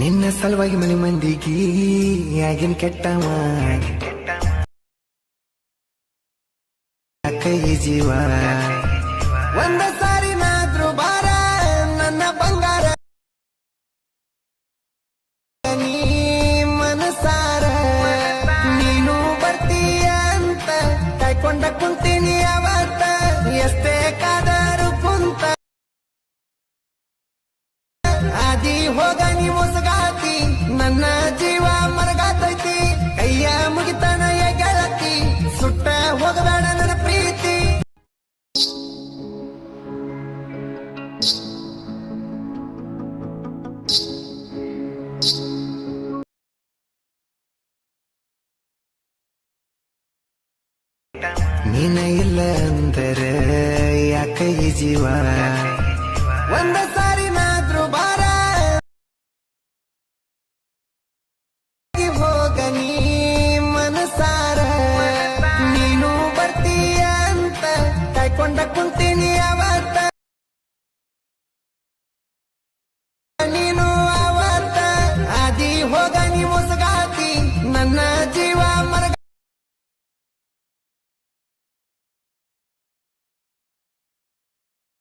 ನಿನ್ನ ಸಲುವಾಗಿ ಮನೆ ಮಂದಿಗಿ ಆಗಿನ ಕೆಟ್ಟವ. ಕೈ ಜೀವ? ಒಂದ ಸಾರಿ ನಾದ್ರು ಬಾರ ನನ್ನ ಬಂಗಾರ. ನೀ ಮನಸಾರ, ನೀನು ಬರ್ತೀಯ ಅಂತ ಕಾಯ್ಕೊಂಡ ಕುಂತೀನಿ ನೀನ ಇಲ್ಲ ಅಂದರೆ ಯಾಕೆ ಈ ಜೀವ? ಒಂದ ಸಾರಿ ನಾದ್ರು ಬಾರ ಹೋಗ ನೀ ಮನಸಾರ. ನೀನು ಬರ್ತೀಯ ಅಂತ ಕಾಯ್ಕೊಂಡ ಕುಂತೀನಿ